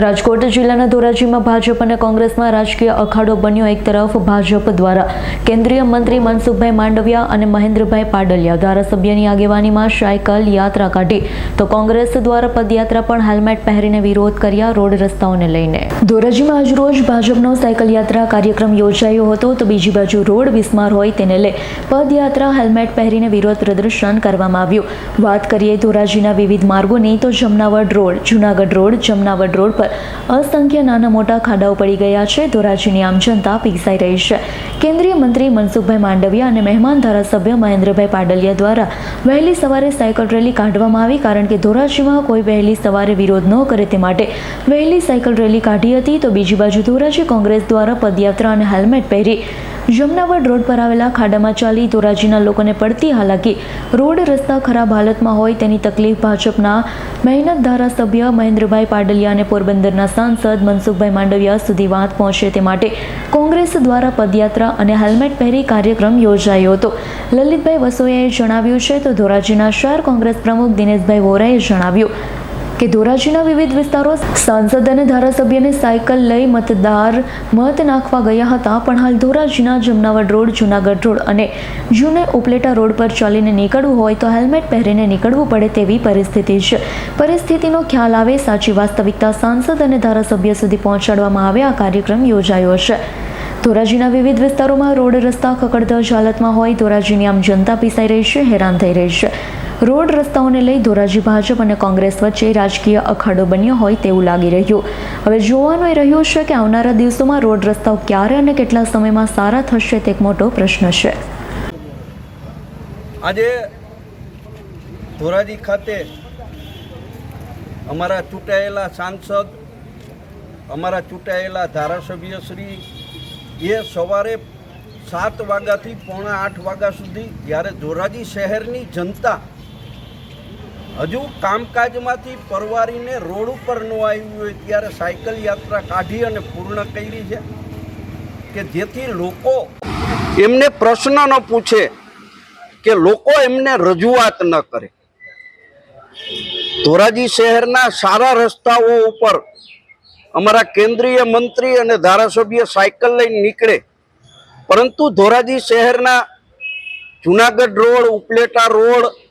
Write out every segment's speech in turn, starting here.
રાજકોટ જિલ્લાના ધોરાજીમાં ભાજપ અને કોંગ્રેસમાં રાજકીય અખાડો બન્યો એક તરફ, ભાજપ દ્વારા. કેન્દ્રીય મંત્રી મનસુખભાઈ માંડવિયા અને મહેન્દ્રભાઈ પાડલિયા ધારાસભ્યની આગેવાનીમાં સાયકલ યાત્રા કાઢી. તો કોંગ્રેસ દ્વારા પદયાત્રા પણ હેલ્મેટ પહેરીને વિરોધ કર્યા રોડ રસ્તાઓને લઈને. ધોરાજીમાં આજરોજ ભાજપનો સાયકલ યાત્રા કાર્યક્રમ યોજાયો હતો. તો બીજી બાજુ રોડ બિસ્માર હોય તેને લઈ પદયાત્રા હેલ્મેટ પહેરીને વિરોધ પ્રદર્શન કરવામાં આવ્યું. વાત કરીએ ધોરાજીના વિવિધ માર્ગોની, તો Jamnavad road, Junagadh road, Jamnavad road પર અસંખ્ય નાના મોટા ખાડાઓ પડી ગયા છે. ધોરાજીની આમ જનતા પીસાઈ રહી છે. કેન્દ્રીય મંત્રી મનસુખભાઈ માંડવિયા અને મહેમાન ધારાસભ્ય મહેન્દ્રભાઈ પાડલિયા દ્વારા વહેલી સવારે સાયકલ રેલી કાઢવામાં આવી, કારણ કે ધોરાજીમાં કોઈ વહેલી સવારે વિરોધ ન કરે તે માટે વહેલી સાયકલ રેલી કાઢી હતી. તો બીજી બાજુ ધોરાજી કોંગ્રેસ દ્વારા પદયાત્રા અને હેલ્મેટ પહેરી જમનાવડ રોડ પર આવેલા ખાડામાં ચાલી ધોરાજીના લોકોને પડતી હાલાકી. રોડ રસ્તા ખરાબ હાલતમાં હોય તેની તકલીફ ભાજપના મહેનત ધારાસભ્ય મહેન્દ્રભાઈ પાડલિયા અને પોરબંદરના સાંસદ મનસુખભાઈ માંડવિયા સુધી વાત પહોંચે તે માટે કોંગ્રેસ દ્વારા પદયાત્રા અને હેલ્મેટ પહેરી કાર્યક્રમ યોજાયો હતો. લલિતભાઈ વસોયાએ જણાવ્યું છે તો ધોરાજીના શહેર કોંગ્રેસ પ્રમુખ દિનેશભાઈ વોરાએ જણાવ્યું. કે ધોરાજીના વિવિધ વિસ્તારો સાંસદ અને ધારાસભ્યને સાયકલ લઈ મતદાર મત નાખવા ગયા હતા, પણ હાલ ધોરાજીના જમનાવડ રોડ, જુનાગઢ રોડ અને જૂને ઉપલેટા રોડ પર ચાલીને નીકળવું હોય તો હેલ્મેટ પહેરીને નીકળવું પડે તેવી પરિસ્થિતિ છે. પરિસ્થિતિનો ખ્યાલ આવે સાચી વાસ્તવિકતા સાંસદ અને ધારાસભ્ય સુધી પહોંચાડવામાં આવે આ કાર્યક્રમ યોજાયો છે. ધોરાજીના વિવિધ વિસ્તારોમાં રોડ રસ્તા ખકડધજ હાલતમાં હોય ધોરાજીની આમ જનતા પીસાઈ રહી છે, હેરાન થઈ રહી છે. રોડ રસ્તાઓને લઈ ધોરાજી ભાજપ અને કોંગ્રેસ વચ્ચે રાજકીય અખાડો બન્યો હોય તેવું લાગી રહ્યું. હવે જોવાનું એ રહ્યું છે કે આવનારા દિવસોમાં રોડ રસ્તાઓ ક્યારે અને કેટલા સમયમાં સારા થશે તે એક મોટો પ્રશ્ન છે. આજે ધોરાજી ખાતે અમારા ચૂંટાયેલા સાંસદ, અમારા ચૂંટાયેલા ધારાસભ્યશ્રી એ સવારે સાત વાગ્યાથી પોણા આઠ વાગ્યા સુધી જ્યારે ધોરાજી શહેરની જનતા હજુ કામકાજમાંથી પરવારીને રોડ ઉપર ન આવ્યું હોય ત્યારે સાયકલ યાત્રા કાઢી અને પૂર્ણ કરી છે કે જેથી લોકો એમને પ્રશ્ન ન પૂછે કે લોકો એમને રજૂઆત ન કરે. ધોરાજી શહેરના સારા રસ્તાઓ ઉપર અમારા કેન્દ્રીય મંત્રી અને ધારાસભ્ય સાયકલ લઈને નીકળે. પરંતુ ધોરાજી શહેરના જુનાગઢ રોડ, ઉપલેટા રોડ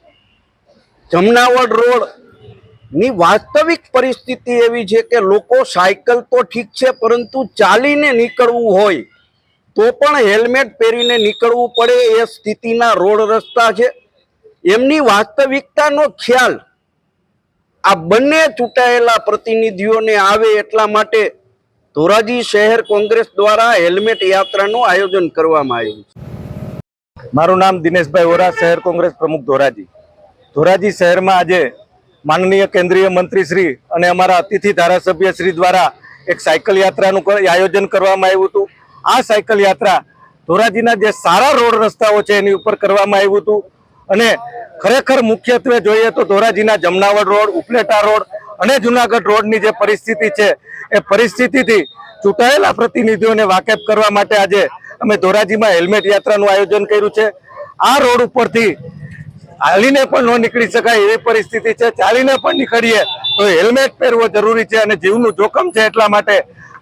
જમનાવડ રોડની વાસ્તવિક પરિસ્થિતિ એવી છે કે લોકો સાયકલ તો ઠીક છે, પરંતુ ચાલીને નીકળવું હોય તો પણ હેલ્મેટ પહેરીને નીકળવું પડે એ સ્થિતિના રોડ રસ્તા છે. એમની વાસ્તવિકતાનો ખ્યાલ આ બંને ચૂંટાયેલા પ્રતિનિધિઓને આવે એટલા માટે ધોરાજી શહેર કોંગ્રેસ દ્વારા હેલ્મેટ યાત્રાનું આયોજન કરવામાં આવ્યું છે. મારું નામ દિનેશભાઈ વોરા, શહેર કોંગ્રેસ પ્રમુખ ધોરાજી. ધોરાજી શહેરમાં આજે માનનીય કેન્દ્રીય મંત્રી શ્રી અને અમારા અતિથિ ધારાસભ્ય શ્રી દ્વારા એક સાયકલ યાત્રાનું આયોજન કરવામાં આવ્યું હતું. આ સાયકલ યાત્રા ધોરાજીના જે સારા રોડ રસ્તાઓ છે એની ઉપર કરવામાં આવ્યું હતું. અને ખરેખર મુખ્યત્વે જોઈએ તો ધોરાજીના જમનાવડ રોડ, ઉપલેટા રોડ અને જુનાગઢ રોડની જે પરિસ્થિતિ છે, એ પરિસ્થિતિથી ચૂંટાયેલા પ્રતિનિધિઓને વાકેફ કરવા માટે આજે અમે ધોરાજીમાં હેલ્મેટ યાત્રાનું આયોજન કર્યું છે. આ રોડ ઉપરથી હાલીને પણ ન નીકળી શકાય એવી પરિસ્થિતિ છે. ચાલીને પણ નીકળીએ તો હેલ્મેટ પહેરવો જરૂરી છે અને જીવનું જોખમ છે એટલા માટે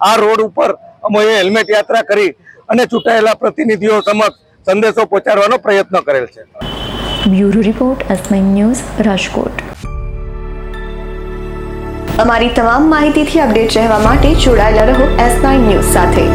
આ રોડ ઉપર અમે હેલ્મેટ યાત્રા કરી અને ચૂંટાયેલા પ્રતિનિધિઓ સમક્ષ સંદેશો પહોંચાડવાનો પ્રયત્ન કરેલ છે. Bureau report, S news, Rajkot. અમારી તમામ માહિતીથી અપડેટ રહેવા માટે જોડાયેલા રહો એસ નાઇન ન્યૂઝ સાથે.